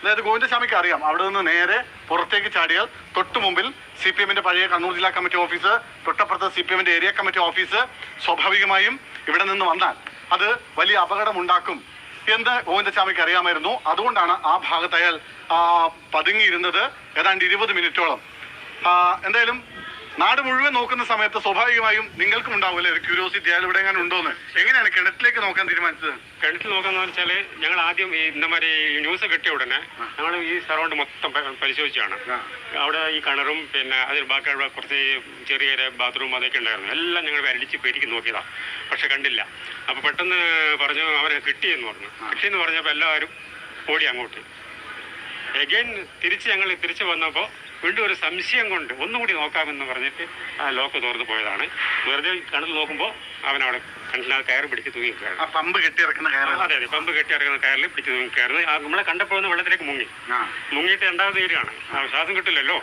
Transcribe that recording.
അതായത് ഗോവിന്ദസ്വാമിക്ക് അറിയാം. അവിടെ നിന്ന് നേരെ പുറത്തേക്ക് ചാടിയാൽ തൊട്ടു മുമ്പിൽ സി പി എമ്മിന്റെ പഴയ കണ്ണൂർ ജില്ലാ കമ്മിറ്റി ഓഫീസ് തൊട്ടപ്പുറത്ത് സി പി എമ്മിന്റെ ഏരിയ കമ്മിറ്റി ഓഫീസ് സ്വാഭാവികമായും ഇവിടെ നിന്ന് വന്നാൽ അത് വലിയ അപകടമുണ്ടാക്കും എന്ന് ഗോവിന്ദസ്വാമിക്ക് അറിയാമായിരുന്നു. അതുകൊണ്ടാണ് ആ ഭാഗത്ത് പതുങ്ങിയിരുന്നത് ഏതാണ്ട് ഇരുപത് മിനിറ്റോളം. എന്തായാലും നാട് മുഴുവൻ നോക്കുന്ന സമയത്ത് സ്വാഭാവികമായും നിങ്ങൾക്കും ഉണ്ടാവില്ലേ? ഒരു ക്യൂരിയോസിറ്റി അയാൾ ഇവിടെ എങ്ങനെ ഉണ്ടോന്ന്? എങ്ങനെയാണ് കിണറ്റിലേക്ക് നോക്കാൻ തീരുമാനിച്ചത്? കിണറ്റിൽ നോക്കാന്ന് വെച്ചാൽ ഞങ്ങൾ ആദ്യം ഈ ഇന്നമാതിരി ന്യൂസ് കിട്ടിയ ഉടനെ ഞങ്ങൾ ഈ സറൗണ്ട് മൊത്തം പരിശോധിച്ചാണ് അവിടെ ഈ കിണറും പിന്നെ അതിൽ ബാക്കിയുള്ള കുറച്ച് ചെറിയ ചെറിയ ബാത്റൂം അതൊക്കെ ഉണ്ടായിരുന്നു. എല്ലാം ഞങ്ങൾ വരടിച്ച് പെരുക്കി നോക്കിയതാ. പക്ഷെ കണ്ടില്ല. അപ്പൊ പെട്ടെന്ന് പറഞ്ഞു അവനെ കിട്ടിയെന്ന് പറഞ്ഞു. കിട്ടിയെന്ന് പറഞ്ഞപ്പോൾ എല്ലാവരും ഓടി അങ്ങോട്ട്. എഗൈൻ തിരിച്ച് ഞങ്ങൾ തിരിച്ചു വന്നപ്പോൾ വീണ്ടും ഒരു സംശയം കൊണ്ട് ഒന്നുകൂടി നോക്കാമെന്ന് പറഞ്ഞിട്ട് ആ ലോക്ക് തോർന്നു പോയതാണ്. വെറുതെ കണ്ടു നോക്കുമ്പോൾ അവൻ അവിടെ കണ്ടിനകത്ത് കയറി പിടിച്ച് ആ പമ്പ് കെട്ടിയിറക്കുന്ന കയറ്. അതെ അതെ പമ്പ് കെട്ടി ഇറങ്ങുന്ന കയറിൽ പിടിച്ച് കയറുന്നത് നമ്മളെ കണ്ടപ്പോൾ ഒന്ന് വെള്ളത്തിലേക്ക് മുങ്ങി. മുങ്ങിയിട്ട് രണ്ടാമത് തീരുകയാണ് ആ ശ്വാസം കിട്ടില്ലല്ലോ.